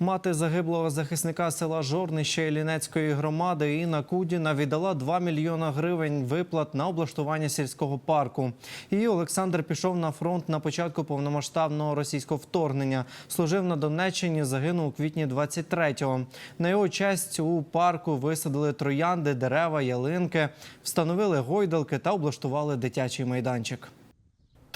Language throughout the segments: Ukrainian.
Мати загиблого захисника села Жорнище Іллінецької громади Інна Кудіна віддала 2 мільйона гривень виплат на облаштування сільського парку. Її Олександр пішов на фронт на початку повномасштабного російського вторгнення. Служив на Донеччині, загинув у квітні 23-го. На його честь у парку висадили троянди, дерева, ялинки, встановили гойдалки та облаштували дитячий майданчик.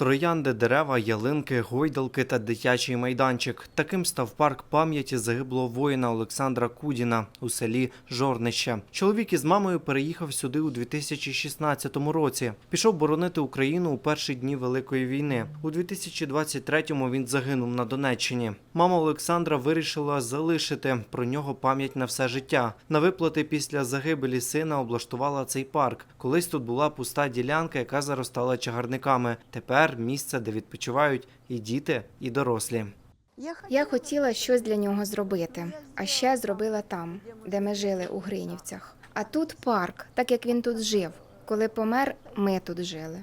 Троянди, дерева, ялинки, гойдалки та дитячий майданчик. Таким став парк пам'яті загиблого воїна Олександра Кудіна у селі Жорнище. Чоловік із мамою переїхав сюди у 2016 році. Пішов боронити Україну у перші дні Великої війни. У 2023-му він загинув на Донеччині. Мама Олександра вирішила залишити про нього пам'ять на все життя. На виплати після загибелі сина облаштувала цей парк. Колись тут була пуста ділянка, яка заростала чагарниками. Тепер місце, де відпочивають і діти, і дорослі. Я хотіла щось для нього зробити, а ще зробила там, де ми жили у Гринівцях. А тут парк, так як він тут жив. Коли помер, ми тут жили.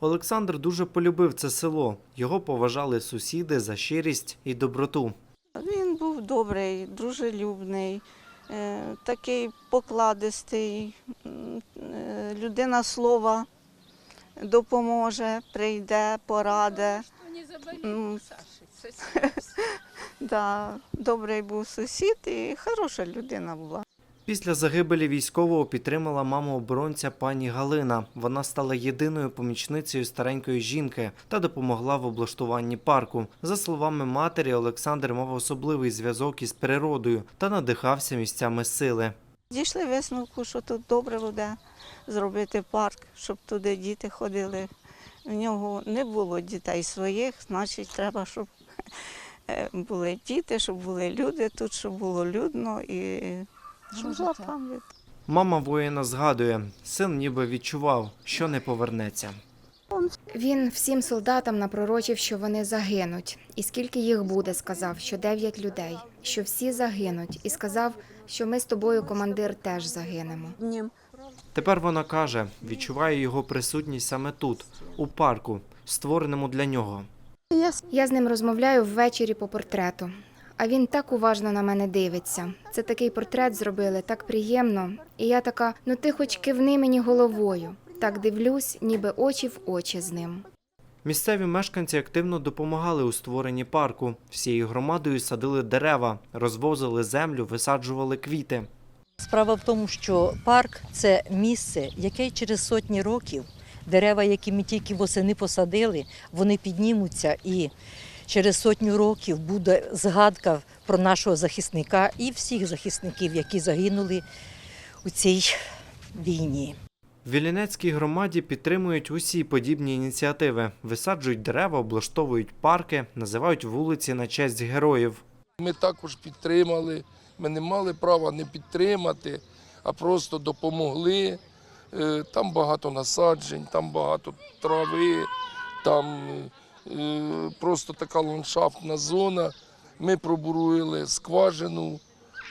Олександр дуже полюбив це село. Його поважали сусіди за щирість і доброту. Він був добрий, дружелюбний, е, такий покладистий, е, людина слова допоможе, прийде, пораде. Да, добрий був сусід і хороша людина була. Після загибелі військового підтримала маму оборонця пані Галина. Вона стала єдиною помічницею старенької жінки та допомогла в облаштуванні парку. За словами матері, Олександр мав особливий зв'язок із природою та надихався місцями сили. Дійшли висновку, що тут добре буде зробити парк, щоб туди діти ходили. В нього не було дітей своїх, значить, треба, щоб е, були діти, щоб були люди тут, щоб було людно і щоб була пам'ять. Мама воїна згадує, син ніби відчував, що не повернеться. Він всім солдатам напророчив, що вони загинуть. І скільки їх буде, сказав, що дев'ять людей, що всі загинуть, і сказав, що ми з тобою, командир, теж загинемо. Тепер вона каже, відчуває його присутність саме тут, у парку, створеному для нього. Я з ним розмовляю ввечері по портрету. А він так уважно на мене дивиться. Це такий портрет зробили, так приємно. І я така: ну ти хоч кивни мені головою. Так дивлюсь, ніби очі в очі з ним. Місцеві мешканці активно допомагали у створенні парку. Всією громадою садили дерева, розвозили землю, висаджували квіти. Справа в тому, що парк це місце, яке через сотні років дерева, які ми тільки восени посадили, вони піднімуться і через сотню років буде згадка про нашого захисника і всіх захисників, які загинули у цій війні. В Вілінецькій громаді підтримують усі подібні ініціативи, висаджують дерева, облаштовують парки, називають вулиці на честь героїв. Ми також підтримали. Ми не мали права не підтримати, а просто допомогли. Е, Там багато насаджень, там багато трави, там е, просто така ландшафтна зона. Ми пробуруїли скважину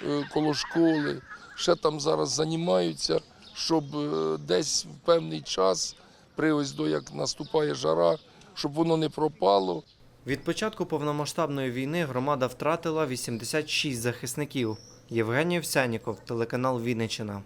е, коло школи. Ще там зараз займаються, щоб е, десь в певний час, при ось до як наступає жара, щоб воно не пропало. Від початку повномасштабної війни громада втратила 86 захисників. Євгеній Овсяніков, телеканал Вінниччина.